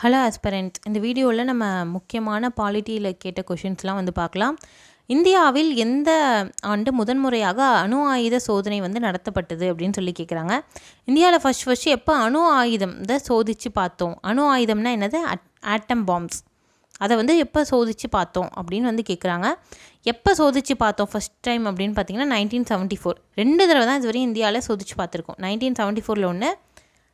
Hello aspirant இந்த வீடியோவில் நம்ம முக்கியமான பாலிட்டியில் கேட்ட கொஷின்ஸ்லாம் வந்து பார்க்கலாம். இந்தியாவில் எந்த ஆண்டு முதன்முறையாக அணு ஆயுத சோதனை வந்து நடத்தப்பட்டது அப்படின்னு சொல்லி கேட்குறாங்க இந்தியாவில் ஃபஸ்ட் ஃபஸ்ட்டு எப்போ அணு ஆயுதம் இதை சோதித்து பார்த்தோம்? அணு ஆயுதம்னா என்னது? ஆட்டம் பாம்ப்ஸ் அதை வந்து எப்போ சோதித்து பார்த்தோம்? அப்படின்னு வந்து கேட்குறாங்க எப்போ சோதித்து பார்த்தோம் ஃபஸ்ட் டைம் அப்படின்னு பார்த்தீங்கன்னா நைன்டீன் செவன்ட்டி ஃபோர் ரெண்டு தடவை தான் இதுவரையும் இந்தியாவில் சோதித்து பார்த்துருக்கோம். நைன்டீன் செவன்ட்டி ஃபோரில் ஒன்று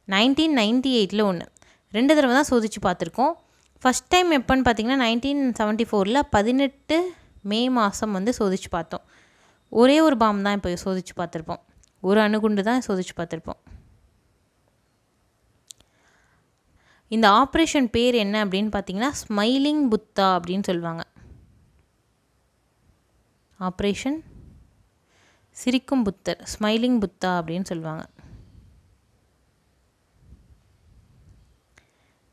நைன்டீன் நைன்ட்டி எயிட்டில் ஒன்று ரெண்டு தடவை தான் சோதித்து பார்த்துருக்கோம். ஃபஸ்ட் டைம் எப்போன்னு பார்த்தீங்கன்னா நைன்டீன் செவன்ட்டி ஃபோரில் பதினெட்டு மே மாதம் வந்து சோதித்து பார்த்தோம். ஒரே ஒரு பாம் தான் இப்போ சோதித்து பார்த்துருப்போம். ஒரு அணுகுண்டு தான் சோதித்து பார்த்துருப்போம். இந்த ஆப்ரேஷன் பேர் என்ன அப்படின்னு பார்த்தீங்கன்னா ஸ்மைலிங் புத்தா அப்படின்னு சொல்லுவாங்க. ஆப்ரேஷன் சிரிக்கும் புத்தர் ஸ்மைலிங் புத்தா அப்படின்னு சொல்லுவாங்க.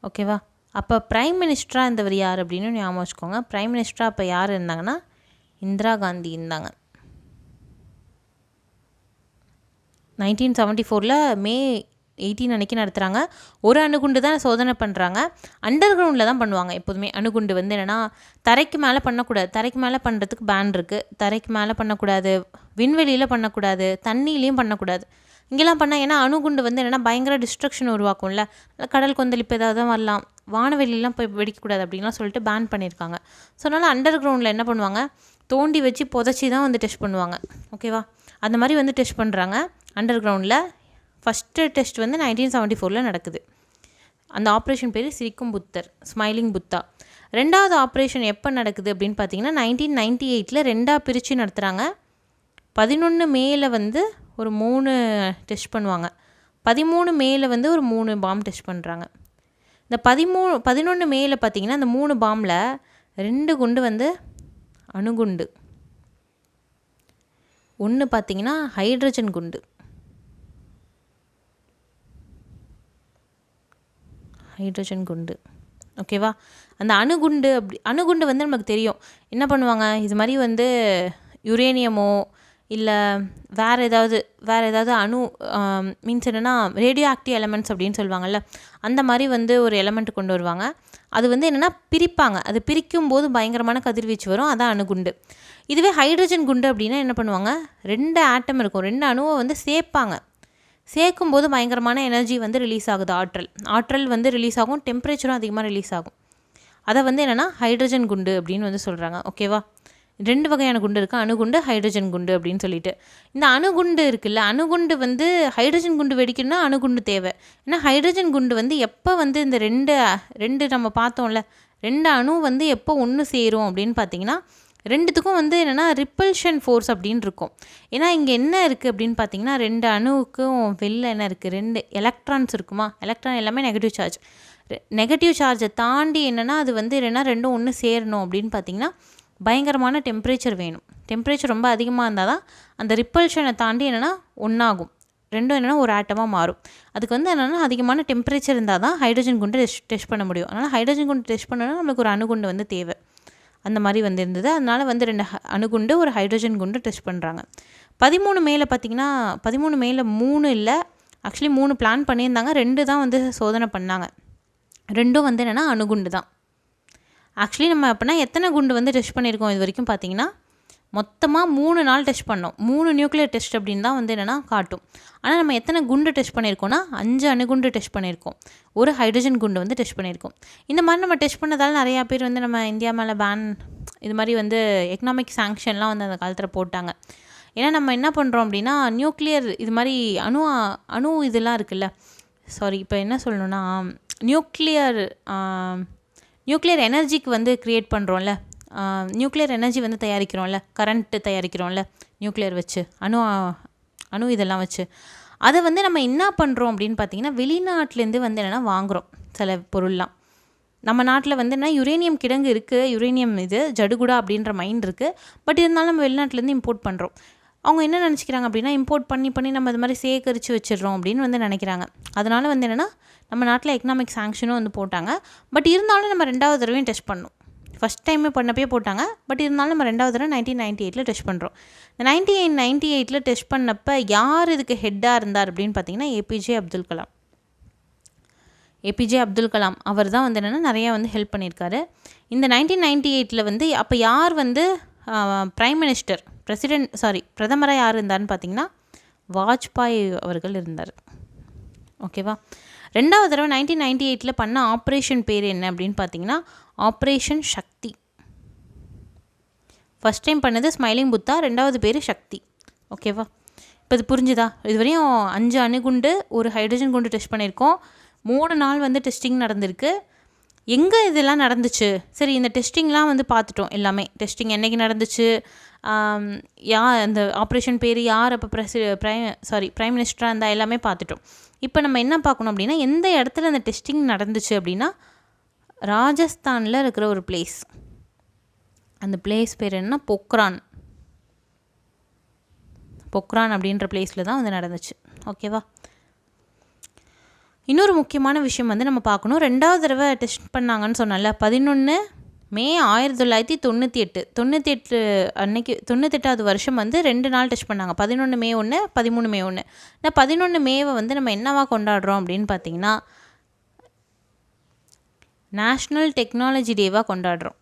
ஓகேவா? அப்போ ப்ரைம் மினிஸ்டராக இருந்தவர் யார் அப்படின்னு ஞாபகம் வச்சுக்கோங்க. ப்ரைம் மினிஸ்டராக அப்போ யார் இருந்தாங்கன்னா இந்திரா காந்தி இருந்தாங்க. நைன்டீன் செவன்ட்டி ஃபோரில் மே எயிட்டீன் அன்றைக்கி நடத்துகிறாங்க ஒரு அணுகுண்டு தான் சோதனை பண்ணுறாங்க அண்டர் கிரவுண்டில் தான் பண்ணுவாங்க எப்போதுமே. அணுகுண்டு வந்து என்னென்னா தரைக்கு மேலே பண்ணக்கூடாது. தரைக்கு மேலே பண்ணுறதுக்கு பேன் இருக்குது தரைக்கு மேலே பண்ணக்கூடாது. விண்வெளியில் பண்ணக்கூடாது. தண்ணியிலையும் பண்ணக்கூடாது. இங்கெல்லாம் பண்ணால் ஏன்னா அணுகுண்டு வந்து என்னென்னா பயங்கர டிஸ்ட்ரக்ஷன் உருவாக்கும்ல. கடல் கொந்தளிப்பு ஏதாவது வரலாம். வானவெளியெலாம் போய் வெடிக்கக்கூடாது அப்படின்லாம் சொல்லிட்டு பேன் பண்ணியிருக்காங்க. ஸோ அதனால் அண்டர் கிரவுண்டில் என்ன பண்ணுவாங்க? தோண்டி வச்சு புதைச்சி தான் வந்து டெஸ்ட் பண்ணுவாங்க. ஓகேவா அந்த மாதிரி வந்து டெஸ்ட் பண்ணுறாங்க அண்டர் கிரவுண்டில் ஃபஸ்ட்டு டெஸ்ட் வந்து நைன்டீன் செவன்ட்டி ஃபோரில் நடக்குது. அந்த ஆப்ரேஷன் பேர் சிரிக்கும் புத்தர் ஸ்மைலிங் புத்தா. ரெண்டாவது ஆப்ரேஷன் எப்போ நடக்குது அப்படின்னு பார்த்தீங்கன்னா நைன்டீன் நைன்ட்டி எயிட்டில் ரெண்டாக பிரித்து நடத்துகிறாங்க பதினொன்று மேல வந்து ஒரு மூணு டெஸ்ட் பண்ணுவாங்க. பதிமூணு மேல வந்து ஒரு மூணு பாம் டெஸ்ட் பண்ணுறாங்க இந்த பதிமூணு பதினொன்று மேல பார்த்தீங்கன்னா அந்த மூணு பாம்பில் ரெண்டு குண்டு வந்து அணுகுண்டு. ஒன்று பார்த்தீங்கன்னா ஹைட்ரஜன் குண்டு. ஹைட்ரஜன் குண்டு. ஓகேவா அந்த அணுகுண்டு அப்படி அணுகுண்டு வந்து நமக்கு தெரியும். என்ன பண்ணுவாங்க? இது மாதிரி வந்து யுரேனியமோ இல்லை வேறு ஏதாவது வேறு ஏதாவது அணு மீன்ஸ் என்னென்னா ரேடியோ ஆக்டிவ் எலமெண்ட்ஸ் அப்படின்னு சொல்லுவாங்கள்ல அந்த மாதிரி வந்து ஒரு எலமெண்ட் கொண்டு வருவாங்க. அது வந்து என்னென்னா பிரிப்பாங்க. அது பிரிக்கும் போது பயங்கரமான கதிர்வீச்சு வரும். அதான் அணுகுண்டு. இதுவே ஹைட்ரஜன் குண்டு அப்படின்னா என்ன பண்ணுவாங்க? ரெண்டு ஆட்டம் இருக்கும். ரெண்டு அணுவை வந்து சேர்ப்பாங்க. சேர்க்கும் போது பயங்கரமான எனர்ஜி வந்து ரிலீஸ் ஆகுது. ஆற்றல். ஆற்றல் வந்து ரிலீஸ் ஆகும். டெம்பரேச்சரும் அதிகமாக ரிலீஸ் ஆகும். அதை வந்து என்னென்னா ஹைட்ரஜன் குண்டு அப்படின்னு வந்து சொல்கிறாங்க ஓகேவா ரெண்டு வகையான குண்டு இருக்குது அணுகுண்டு ஹைட்ரஜன் குண்டு அப்படின்னு சொல்லிட்டு. இந்த அணுகுண்டு இருக்குல்ல அணுகுண்டு வந்து ஹைட்ரஜன் குண்டு வெடிக்கணும்னா அணுகுண்டு தேவை. ஏன்னா ஹைட்ரஜன் குண்டு வந்து எப்போ வந்து இந்த ரெண்டு ரெண்டு நம்ம பார்த்தோம்ல ரெண்டு அணு வந்து எப்போ ஒன்று சேரும் அப்படின்னு பார்த்தீங்கன்னா ரெண்டுத்துக்கும் வந்து என்னென்னா ரிப்பல்ஷன் ஃபோர்ஸ் அப்படின்னு இருக்கும். ஏன்னா இங்கே என்ன இருக்குது அப்படின்னு பார்த்தீங்கன்னா ரெண்டு அணுவுக்கும் வெளில என்ன இருக்குது ரெண்டு எலக்ட்ரான்ஸ் இருக்குமா? எலக்ட்ரான் எல்லாமே நெகட்டிவ் சார்ஜ் நெகட்டிவ் சார்ஜை தாண்டி என்னென்னா அது வந்து என்னென்னா ரெண்டும் ஒன்று சேரணும் அப்படின்னு பார்த்தீங்கன்னா பயங்கரமான டெம்ப்ரேச்சர் வேணும். டெம்ப்ரேச்சர் ரொம்ப அதிகமாக இருந்தால் தான் அந்த ரிப்பல்ஷனை தாண்டி என்னென்னா ஒன்றாகும் ரெண்டும் என்னென்னா ஒரு ஆட்டமாக மாறும். அதுக்கு வந்து என்னென்னா அதிகமான டெம்பரேச்சர் இருந்தால் தான் ஹைட்ரஜன் குண்டு டெஸ்ட் டெஸ்ட் பண்ண முடியும். அதனால் ஹைட்ரஜன் குண்டு டெஸ்ட் பண்ணணும்னா நம்மளுக்கு ஒரு அணுகுண்டு வந்து தேவை. அந்த மாதிரி வந்து இருந்தது அதனால் வந்து ரெண்டு அணுகுண்டு ஒரு ஹைட்ரஜன் குண்டு டெஸ்ட் பண்ணுறாங்க பதிமூணு மேலே பார்த்திங்கன்னா பதிமூணு மேலே மூணு இல்லை ஆக்சுவலி மூணு பிளான் பண்ணியிருந்தாங்க. ரெண்டு தான் வந்து சோதனை பண்ணாங்க. ரெண்டும் வந்து என்னென்னா அணுகுண்டு தான். ஆக்சுவலி நம்ம அப்படின்னா எத்தனை குண்டு வந்து டெஸ்ட் பண்ணியிருக்கோம் இது வரைக்கும் பார்த்தீங்கன்னா மொத்தமாக மூணு நாள் டெஸ்ட் பண்ணோம். மூணு நியூக்ளியர் டெஸ்ட் அப்படின்னு தான் வந்து என்னென்னா காட்டும். ஆனால் நம்ம எத்தனை குண்டு டெஸ்ட் பண்ணியிருக்கோம்னா அஞ்சு அணுகுண்டு டெஸ்ட் பண்ணியிருக்கோம். ஒரு ஹைட்ரஜன் குண்டு வந்து டெஸ்ட் பண்ணியிருக்கோம். இந்த மாதிரி நம்ம டெஸ்ட் பண்ணதால் நிறையா பேர் வந்து நம்ம இந்தியா மேலே பேன் இது மாதிரி வந்து எக்கனாமிக் சாங்ஷன்லாம் வந்து அந்த காலத்தில் போட்டாங்க. ஏன்னா நம்ம என்ன பண்ணுறோம் அப்படின்னா நியூக்ளியர் இது மாதிரி அணு அணு இதெல்லாம் இருக்குல்ல. சாரி இப்போ என்ன சொல்லணுன்னா நியூக்ளியர் நியூக்ளியர் எனர்ஜிக்கு வந்து க்ரியேட் பண்ணுறோம்ல நியூக்ளியர் எனர்ஜி வந்து தயாரிக்கிறோம்ல. கரண்ட்டு தயாரிக்கிறோம்ல. நியூக்ளியர் வச்சு. அணு அணு இதெல்லாம் வச்சு. அதை வந்து நம்ம என்ன பண்ணுறோம் அப்படின்னு பார்த்தீங்கன்னா வெளிநாட்டிலேருந்து வந்து என்னென்னா வாங்குகிறோம் சில பொருள்லாம். நம்ம நாட்டில் வந்து என்ன யுரேனியம் கிடங்கு இருக்குது யுரேனியம் இது ஜடுகுடா அப்படின்ற மைண்ட் இருக்குது பட் இருந்தாலும் நம்ம வெளிநாட்டிலேருந்து இம்போர்ட் பண்ணுறோம் அவங்க என்ன நினச்சிக்கிறாங்க அப்படின்னா இம்போர்ட் பண்ணி பண்ணி நம்ம இது மாதிரி சேகரித்து வச்சிடுறோம் அப்படின்னு வந்து நினைக்கிறாங்க. அதனால் வந்து என்னென்னா நம்ம நாட்டில் எக்கனாமிக் சாங்ஷனும் வந்து போட்டாங்க. பட் இருந்தாலும் நம்ம ரெண்டாவது தடவையும் டெஸ்ட் பண்ணோம். ஃபஸ்ட் டைமே பண்ணப்பே போட்டாங்க. பட் இருந்தாலும் நம்ம ரெண்டாவது தடவை நைன்டீன் நைன்ட்டி எயிட்டில் டெஸ்ட் பண்ணுறோம் இந்த நைன்டி எயிட் நைன்ட்டி எயிட்டில் டெஸ்ட் பண்ணப்போ யார் இதுக்கு ஹெட்டாக இருந்தார் அப்படின்னு பார்த்தீங்கன்னா ஏபிஜே அப்துல் கலாம் ஏபிஜே அப்துல் கலாம் அவர் தான் வந்து என்னென்னா நிறையா வந்து ஹெல்ப் பண்ணியிருக்காரு. இந்த நைன்டீன் நைன்டி எயிட்டில் வந்து அப்போ யார் வந்து ப்ரைம் மினிஸ்டர் பிரசிடென்ட் சாரி பிரதமராக யார் இருந்தார்னு பார்த்தீங்கன்னா வாஜ்பாய் அவர்கள் இருந்தார். ஓகேவா ரெண்டாவது தடவை நைன்டீன் நைன்டி எயிட்டில் பண்ண ஆப்ரேஷன் பேர் என்ன அப்படின்னு பார்த்தீங்கன்னா ஆப்ரேஷன் சக்தி. ஃபஸ்ட் டைம் பண்ணது ஸ்மைலிங் புத்தா ரெண்டாவது பேர் சக்தி. ஓகேவா இப்போ இது புரிஞ்சுதா? இதுவரையும் அஞ்சு அணுகுண்டு ஒரு ஹைட்ரஜன் குண்டு டெஸ்ட் பண்ணியிருக்கோம். மூணு நாள் வந்து டெஸ்டிங் நடந்திருக்கு. எங்கே இதெல்லாம் நடந்துச்சு? சரி இந்த டெஸ்டிங்லாம் வந்து பார்த்துட்டோம் எல்லாமே. டெஸ்டிங் என்றைக்கு நடந்துச்சு? யா அந்த ஆப்ரேஷன் பேர் யார் அப்போ பிரசி ப்ரைம் சாரி ப்ரைம் மினிஸ்டராக இருந்தால் எல்லாமே பார்த்துட்டோம். இப்போ நம்ம என்ன பார்க்கணும் அப்படின்னா எந்த இடத்துல அந்த டெஸ்டிங் நடந்துச்சு அப்படின்னா ராஜஸ்தானில் இருக்கிற ஒரு பிளேஸ் அந்த பிளேஸ் பேர் என்ன? பொக்ரான். பொக்ரான் அப்படின்ற பிளேஸில் தான் வந்து நடந்துச்சு. ஓகேவா இன்னொரு முக்கியமான விஷயம் வந்து நம்ம பார்க்கணும். ரெண்டாவது தடவை டெஸ்ட் பண்ணாங்கன்னு சொன்னால பதினொன்று மே ஆயிரத்தி தொள்ளாயிரத்தி தொண்ணூற்றி எட்டு தொண்ணூற்றி எட்டு அன்னைக்கு தொண்ணூத்தெட்டாவது வருஷம் வந்து ரெண்டு நாள் டெஸ்ட் பண்ணாங்க. பதினொன்று மே ஒன்று பதிமூணு மே ஒன்று இந்த பதினொன்று மேவை வந்து நம்ம என்னவா கொண்டாடுறோம் அப்படின்னு பார்த்தீங்கன்னா நேஷ்னல் டெக்னாலஜி டேவாக கொண்டாடுறோம்.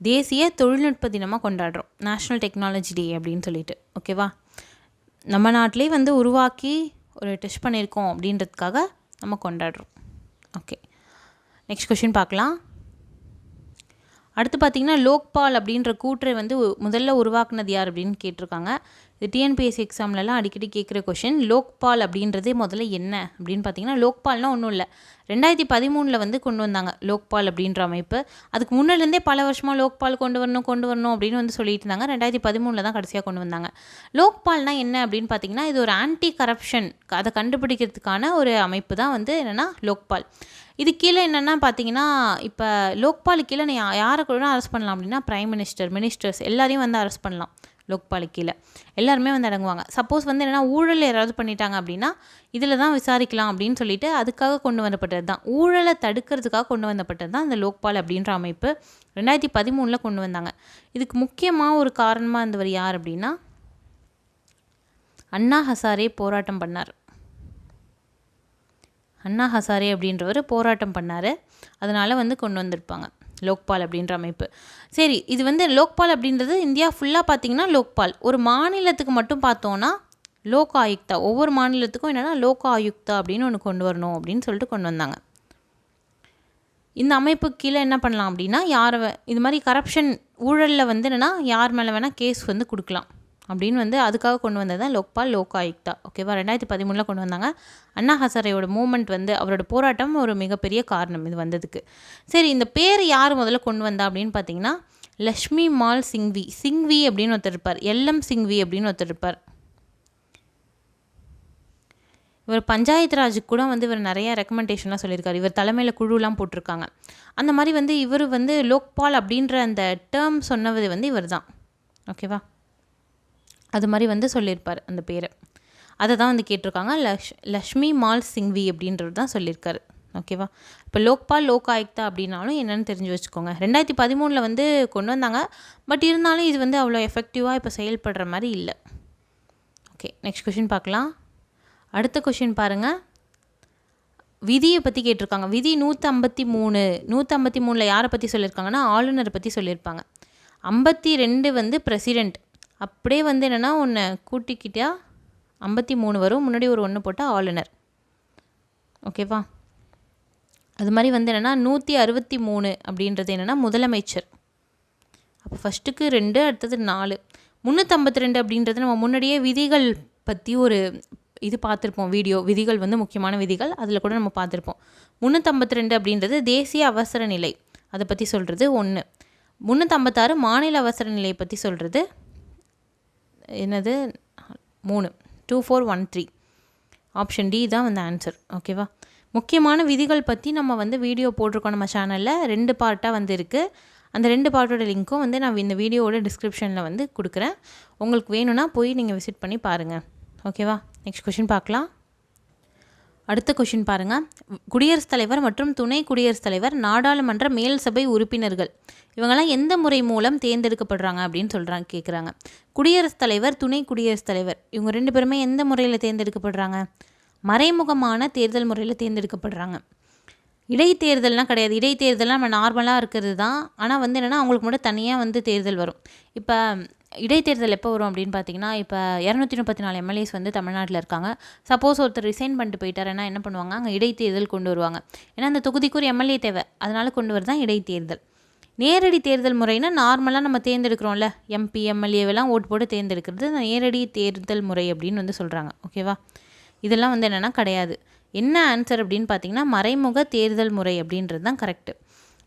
தேசிய தொழில்நுட்ப தினமாக கொண்டாடுறோம். நேஷ்னல் டெக்னாலஜி டே அப்படின்னு சொல்லிட்டு. ஓகேவா நம்ம நாட்டிலே வந்து உருவாக்கி ஒரு டெஸ்ட் பண்ணியிருக்கோம் அப்படின்றதுக்காக நம்ம கொண்டாடுறோம். ஓகே நெக்ஸ்ட் கொஷின் பார்க்கலாம். அடுத்து பார்த்தீங்கன்னா லோக்பால் அப்படின்ற கூற்றை வந்து முதல்ல உருவாக்குனது யார் அப்படின்னு கேட்டிருக்காங்க. இது டிஎன்பிஎஸ்சி எக்ஸாம்லலாம் அடிக்கடி கேட்குற கொஷின் லோக்பால் அப்படின்றதே முதல்ல என்ன அப்படின்னு பார்த்தீங்கன்னா லோக்பால்னால் ஒன்றும் இல்லை. ரெண்டாயிரத்தி பதிமூணில் வந்து கொண்டு வந்தாங்க லோக்பால் அப்படின்ற அமைப்பு. அதுக்கு முன்னிலேருந்தே பல வருஷமாக லோக்பால் கொண்டு வரணும் கொண்டு வரணும் அப்படின்னு வந்து சொல்லிட்டு இருந்தாங்க. ரெண்டாயிரத்தி பதிமூணில் தான் கடைசியாக கொண்டு வந்தாங்க. லோக்பால்னால் என்ன அப்படின்னு பார்த்தீங்கன்னா இது ஒரு ஆன்டி கரப்ஷன் அதை கண்டுபிடிக்கிறதுக்கான ஒரு அமைப்பு தான் வந்து என்னென்னா லோக்பால். இது கீழே என்னென்னா பார்த்தீங்கன்னா இப்போ லோக்பால் கீழே நீ யா- யாரை கூட அரெஸ்ட் பண்ணலாம் அப்படின்னா ப்ரைம் மினிஸ்டர் மினிஸ்டர்ஸ் எல்லாரையும் வந்து அரெஸ்ட் பண்ணலாம். லோக்பாலு கீழே. எல்லாருமே வந்து அடங்குவாங்க. சப்போஸ் வந்து என்னென்னா ஊழல் யாராவது பண்ணிட்டாங்க அப்படின்னா இதில் தான் விசாரிக்கலாம் அப்படின்னு சொல்லிட்டு அதுக்காக கொண்டு வரப்பட்டது தான். ஊழலை தடுக்கிறதுக்காக கொண்டு வந்தப்பட்டது தான் இந்த லோக்பால் அப்படின்ற அமைப்பு. ரெண்டாயிரத்தி பதிமூணில் கொண்டு வந்தாங்க. இதுக்கு முக்கியமாக ஒரு காரணமாக இருந்தவர் யார் அப்படின்னா அண்ணா ஹசாரே போராட்டம் பண்ணார். அண்ணா ஹசாரே அப்படின்றவர் போராட்டம் பண்ணார். அதனால் வந்து கொண்டு வந்திருப்பாங்க. லோக்பால் அப்படின்ற அமைப்பு. சரி இது வந்து லோக்பால் அப்படின்றது இந்தியா ஃபுல்லாக பார்த்தீங்கன்னா லோக்பால். ஒரு மாநிலத்துக்கு மட்டும் பார்த்தோன்னா லோக் ஆயுக்தா. ஒவ்வொரு மாநிலத்துக்கும் என்னென்னா லோக் ஆயுக்தா அப்படின்னு ஒன்று கொண்டு வரணும் அப்படின்னு சொல்லிட்டு கொண்டு வந்தாங்க. இந்த அமைப்பு கீழே என்ன பண்ணலாம் அப்படின்னா யாரை இது மாதிரி கரப்ஷன் ஊழலில் வந்து என்னென்னா யார் மேலே வேணால் கேஸ் வந்து கொடுக்கலாம். அப்படின்னு வந்து அதுக்காக கொண்டு வந்தது தான் லோக்பால் லோக் ஆயுக்தா. ஓகேவா ரெண்டாயிரத்தி பதிமூணில் கொண்டு வந்தாங்க. அண்ணா ஹசாரையோட மூமெண்ட் வந்து அவரோட போராட்டம் ஒரு மிகப்பெரிய காரணம் இது வந்ததுக்கு. சரி இந்த பேர் யார் முதல்ல கொண்டு வந்தா அப்படின்னு பார்த்தீங்கன்னா லக்ஷ்மி மால் சிங்வி. சிங்வி அப்படின்னு ஒருத்தர் இருப்பார். எல்எம் சிங்வி அப்படின்னு ஒருத்தர் இருப்பார். இவர் பஞ்சாயத்து ராஜுக்கு கூட வந்து இவர் நிறைய ரெக்கமெண்டேஷன்லாம் சொல்லியிருக்காரு. இவர் தலைமையில் குழுலாம் போட்டிருக்காங்க. அந்த மாதிரி வந்து இவர் வந்து லோக்பால் அப்படின்ற அந்த டேர்ம் சொன்னது வந்து இவர் தான் ஓகேவா அது மாதிரி வந்து சொல்லியிருப்பார் அந்த பேரை. அதை தான் வந்து கேட்டிருக்காங்க. லக்ஷ் லக்ஷ்மி மால் சிங்வி அப்படின்றது தான் சொல்லியிருக்காரு. ஓகேவா இப்போ லோக்பால் லோக் ஆயுக்தா அப்படின்னாலும் என்னென்னு தெரிஞ்சு வச்சுக்கோங்க. ரெண்டாயிரத்தி பதிமூணில் வந்து கொண்டு வந்தாங்க. பட் இருந்தாலும் இது வந்து அவ்வளோ எஃபெக்டிவாக இப்போ செயல்படுற மாதிரி இல்லை. ஓகே நெக்ஸ்ட் கொஷின் பார்க்கலாம். அடுத்த கொஷின் பாருங்கள் விதியை பற்றி கேட்டிருக்காங்க. விதி நூற்றம்பத்தி மூணு நூற்றம்பத்தி மூணில் யாரை பற்றி சொல்லியிருக்காங்கன்னா ஆளுநரை பற்றி சொல்லியிருப்பாங்க. ஐம்பத்தி ரெண்டு வந்து பிரசிடெண்ட் அப்படியே வந்து என்னென்னா ஒன்று கூட்டிக்கிட்டா ஐம்பத்தி மூணு வரும். முன்னாடி ஒரு ஒன்று போட்டால் ஆளுநர். ஓகேவா? அது மாதிரி வந்து என்னென்னா நூற்றி அறுபத்தி மூணு அப்படின்றது என்னென்னா முதலமைச்சர். அப்போ ஃபஸ்ட்டுக்கு ரெண்டு அடுத்தது நாலு. முந்நூற்றம்பத்தி ரெண்டு அப்படின்றது நம்ம முன்னாடியே விதிகள் பற்றி ஒரு இது பார்த்துருப்போம். வீடியோ. விதிகள் வந்து முக்கியமான விதிகள். அதில் கூட நம்ம பார்த்துருப்போம். முந்நூற்றம்பத்தி ரெண்டு அப்படின்றது தேசிய அவசர நிலை. அதை பற்றி சொல்கிறது ஒன்று முந்நூற்றம்பத்தாறு மாநில அவசர நிலையை பற்றி சொல்கிறது என்னது? மூணு. Two four one three option D தான் வந்து ஆன்சர் ஓகேவா முக்கியமான விதிகள் பற்றி நம்ம வந்து வீடியோ போட்டிருக்கோம் நம்ம சேனலில் ரெண்டு பார்ட்டாக வந்து இருக்குது அந்த ரெண்டு பார்ட்டோட லிங்க்கும் வந்து நான் இந்த வீடியோவோட டிஸ்கிரிப்ஷனில் வந்து கொடுக்குறேன். உங்களுக்கு வேணும்னா போய் நீங்கள் விசிட் பண்ணி பாருங்கள் ஓகேவா நெக்ஸ்ட் கொஷின் பார்க்கலாம். அடுத்த கொஷின் பாருங்கள் குடியரசுத் தலைவர் மற்றும் துணை குடியரசுத் தலைவர் நாடாளுமன்ற மேல் சபை உறுப்பினர்கள். இவங்கெல்லாம் எந்த முறை மூலம் தேர்ந்தெடுக்கப்படுறாங்க அப்படின்னு சொல்கிறாங்க கேட்குறாங்க குடியரசுத் தலைவர் துணை குடியரசுத் தலைவர் இவங்க ரெண்டு பேருமே எந்த முறையில் தேர்ந்தெடுக்கப்படுறாங்க? மறைமுகமான தேர்தல் முறையில் தேர்ந்தெடுக்கப்படுறாங்க. இடைத்தேர்தல்லாம் கிடையாது. இடைத்தேர்தல்லாம் நம்ம நார்மலாக இருக்கிறது தான். ஆனால் வந்து என்னென்னா அவங்களுக்கு மட்டும் தனியாக வந்து தேர்தல் வரும். இப்போ இடைத்தேர்தல் எப்போ வரும் அப்படின்னு பார்த்தீங்கன்னா இப்போ இரநூத்தி முப்பத்தி நாலு எம்எல்ஏஸ் வந்து தமிழ்நாட்டில் இருக்காங்க. சப்போஸ் ஒருத்தர் ரிசைன் பண்ணிட்டு போயிட்டாருன்னா என்ன பண்ணுவாங்க? அங்கே இடைத்தேர்தல் கொண்டு வருவாங்க. ஏன்னா அந்த தொகுதிக்கு ஒரு எம்எல்ஏ தேவை. அதனால் கொண்டு வரது தான் இடைத்தேர்தல். நேரடி தேர்தல் முறைனா நார்மலாக நம்ம தேர்ந்தெடுக்கிறோம்ல. எம்பி எம்எல்ஏவெல்லாம் ஓட்டு போட்டு தேர்ந்தெடுக்கிறது நேரடி தேர்தல் முறை அப்படின்னு வந்து சொல்கிறாங்க ஓகேவா இதெல்லாம் வந்து என்னென்னா கிடையாது. என்ன ஆன்சர் அப்படின்னு பார்த்தீங்கன்னா மறைமுக தேர்தல் முறை அப்படின்றது தான் கரெக்டு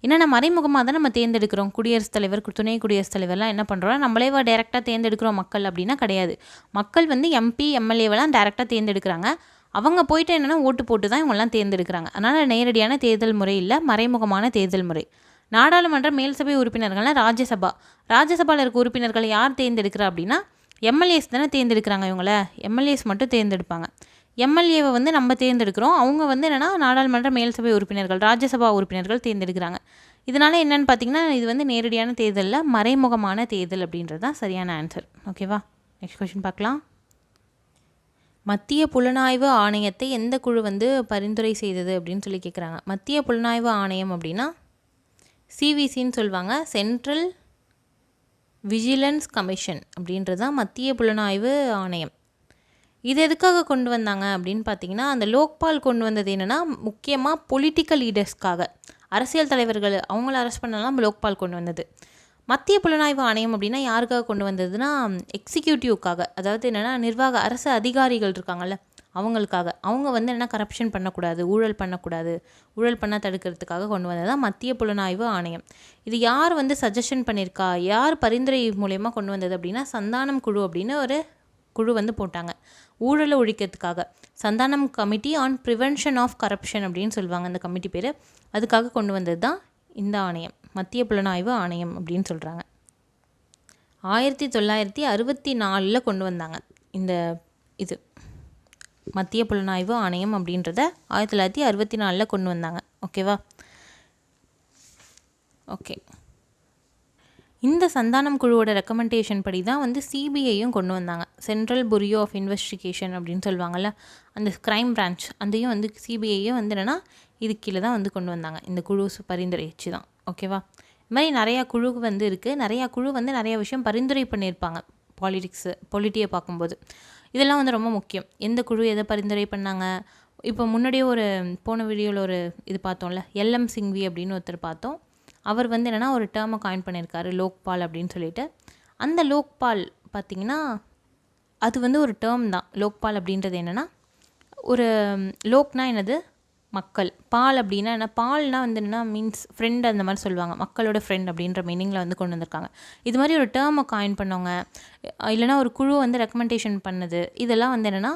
என்னென்ன மறைமுகமாக தான் நம்ம தேர்ந்தெடுக்கிறோம். குடியரசுத் தலைவர் துணை குடியரசுத் தலைவர்லாம் என்ன பண்ணுறோம் நம்மளே டேரெக்டாக தேர்ந்தெடுக்கிறோம் மக்கள் அப்படின்னா கிடையாது. மக்கள் வந்து எம்பி எம்எல்ஏவெல்லாம் டேரெக்டாக தேர்ந்தெடுக்கிறாங்க. அவங்க போயிட்டு என்னென்னா ஓட்டு போட்டு தான் இவங்கெல்லாம் தேர்ந்தெடுக்கிறாங்க. அதனால் நேரடியான தேர்தல் முறை இல்லை மறைமுகமான தேர்தல் முறை. நாடாளுமன்ற மேல்சபை உறுப்பினர்கள்லாம் ராஜ்யசபா. ராஜ்யசபாவில் இருக்க உறுப்பினர்களை யார் தேர்ந்தெடுக்கிறா அப்படின்னா எம்எல்ஏஸ் தானே தேர்ந்தெடுக்கிறாங்க இவங்கள. எம்எல்ஏஸ் மட்டும் தேர்ந்தெடுப்பாங்க. எம்எல்ஏவை வந்து நம்ம தேர்ந்தெடுக்கிறோம். அவங்க வந்து என்னென்னா நாடாளுமன்ற மேல் சபை உறுப்பினர்கள் ராஜ்யசபா உறுப்பினர்கள் தேர்ந்தெடுக்கிறாங்க. இதனால் என்னென்னு பார்த்தீங்கன்னா இது வந்து நேரடியான தேர்தலில் மறைமுகமான தேர்தல் அப்படின்றது தான் சரியான ஆன்சர் ஓகேவா நெக்ஸ்ட் கொஷின் பார்க்கலாம். மத்திய புலனாய்வு ஆணையத்தை எந்த குழு வந்து பரிந்துரை செய்தது அப்படின்னு சொல்லி கேட்குறாங்க மத்திய புலனாய்வு ஆணையம் அப்படின்னா சிவிசின்னு சொல்லுவாங்க. சென்ட்ரல் விஜிலன்ஸ் கமிஷன் அப்படின்றது தான் மத்திய புலனாய்வு ஆணையம். இது எதுக்காக கொண்டு வந்தாங்க அப்படின்னு பார்த்தீங்கன்னா அந்த லோக்பால் கொண்டு வந்தது என்னென்னா முக்கியமாக பொலிட்டிக்கல் லீடர்ஸ்க்காக அரசியல் தலைவர்கள் அவங்கள அரெஸ்ட் பண்ணலாம் லோக்பால் கொண்டு வந்தது. மத்திய புலனாய்வு ஆணையம் அப்படின்னா யாருக்காக கொண்டு வந்ததுன்னா எக்ஸிக்யூட்டிவ்க்காக அதாவது என்னென்னா நிர்வாக அரசு அதிகாரிகள் இருக்காங்கல்ல அவங்களுக்காக. அவங்க வந்து என்ன கரப்ஷன் பண்ணக்கூடாது ஊழல் பண்ணக்கூடாது ஊழல் பண்ணால் தடுக்கிறதுக்காக கொண்டு வந்தது தான் மத்திய புலனாய்வு ஆணையம். இது யார் வந்து சஜஷன் பண்ணியிருக்கா யார் பரிந்துரை மூலயமா கொண்டு வந்தது அப்படின்னா சந்தானம் குழு அப்படின்னு ஒரு குழு வந்து போட்டாங்க. ஊழலை ஒழிக்கிறதுக்காக. Santhanam committee on prevention of corruption அப்படின்னு சொல்லுவாங்க அந்த கமிட்டி பேர். அதுக்காக கொண்டு வந்தது தான் இந்த ஆணையம். மத்திய புலனாய்வு ஆணையம் அப்படின்னு சொல்கிறாங்க ஆயிரத்தி தொள்ளாயிரத்தி அறுபத்தி நாலில் கொண்டு வந்தாங்க இந்த இது. மத்திய புலனாய்வு ஆணையம் அப்படின்றத ஆயிரத்தி தொள்ளாயிரத்தி அறுபத்தி நாலில் கொண்டு வந்தாங்க. ஓகேவா ஓகே இந்த சந்தானம் குழுவோட ரெக்கமெண்டேஷன் படி தான் வந்து சிபிஐயும் கொண்டு வந்தாங்க. சென்ட்ரல் புரியோ ஆஃப் இன்வெஸ்டிகேஷன் அப்படின்னு சொல்லுவாங்கள்ல அந்த க்ரைம் பிரான்ச் அதையும் வந்து சிபிஐயும் வந்து என்னென்னா இது கீழே தான் வந்து கொண்டு வந்தாங்க. இந்த குழு பரிந்துரைச்சு தான். ஓகேவா இது மாதிரி நிறையா குழு வந்து இருக்குது நிறையா குழு வந்து நிறையா விஷயம் பரிந்துரை பண்ணியிருப்பாங்க. பாலிடிக்ஸு பொலிட்டியை பார்க்கும்போது. இதெல்லாம் வந்து ரொம்ப முக்கியம். எந்த குழு எதை பரிந்துரை பண்ணாங்க? இப்போ முன்னாடியே ஒரு போன வீடியோவில் ஒரு இது பார்த்தோம்ல எல்எம் சிங்வி அப்படின்னு ஒருத்தர் பார்த்தோம். அவர் வந்து என்னென்னா ஒரு டேர்மை காயின் பண்ணியிருக்காரு லோக்பால் அப்படின்னு சொல்லிட்டு. அந்த லோக்பால் பார்த்திங்கன்னா அது வந்து ஒரு டேர்ம் தான். லோக்பால் அப்படின்றது என்னென்னா ஒரு லோக்னா என்னது? மக்கள். பால் அப்படின்னா என்ன? பால்னால் வந்து என்ன மீன்ஸ் ஃப்ரெண்ட் அந்த மாதிரி சொல்லுவாங்க. மக்களோட ஃப்ரெண்ட் அப்படின்ற மீனிங்கில் வந்து கொண்டு வந்திருக்காங்க. இது மாதிரி ஒரு டேர்மை காயின் பண்ணவங்க இல்லைனா ஒரு குழு வந்து ரெக்கமெண்டேஷன் பண்ணுது இதெல்லாம் வந்து என்னென்னா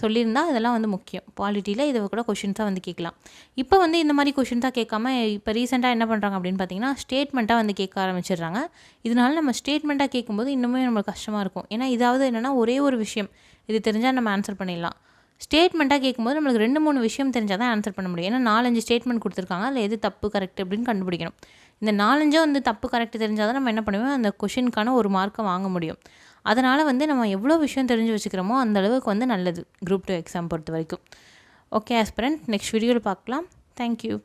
சொல்லியிருந்தால் அதெல்லாம் வந்து முக்கியம். குவாலிட்டியில் இதை கூட கொஷின்ஸாக வந்து கேட்கலாம். இப்போ வந்து இந்த மாதிரி கொஷின்ஸாக கேட்காம இப்போ ரீசெண்டாக என்ன பண்ணுறாங்க அப்படின்னு பார்த்தீங்கன்னா ஸ்டேட்மெண்ட்டாக வந்து கேட்க ஆரம்பிச்சிடுறாங்க. இதனால நம்ம ஸ்டேட்மெண்ட்டாக கேட்கும்போது இன்னுமே நம்மளுக்கு கஷ்டமாக இருக்கும். ஏன்னா இதாவது என்னென்னா ஒரே ஒரு விஷயம். இது தெரிஞ்சால் நம்ம ஆன்சர் பண்ணிடலாம். ஸ்டேட்மெண்ட்டாக கேட்கும்போது நம்மளுக்கு ரெண்டு மூணு விஷயம் தெரிஞ்சால் தான் ஆன்சர் பண்ண முடியும். ஏன்னா நாலஞ்சு ஸ்டேட்மெண்ட் கொடுத்துருக்காங்க. அதில் எது தப்பு கரெக்ட் அப்படின்னு கண்டுபிடிக்கணும். இந்த நாலஞ்சும் வந்து தப்பு கரெக்ட் தெரிஞ்சால் தான் நம்ம என்ன பண்ணுவோம்? அந்த கொஷினுக்கான ஒரு மார்க்கை வாங்க முடியும். அதனால் வந்து நம்ம எவ்வளோ விஷயம் தெரிஞ்சு வச்சுக்கிறோமோ அந்த அளவுக்கு வந்து நல்லது குரூப் டூ எக்ஸாம் பொறுத்த வரைக்கும். ஓகே ஆஸ்பிரண்ட் நெக்ஸ்ட் வீடியோவில் பார்க்கலாம். தேங்க்யூ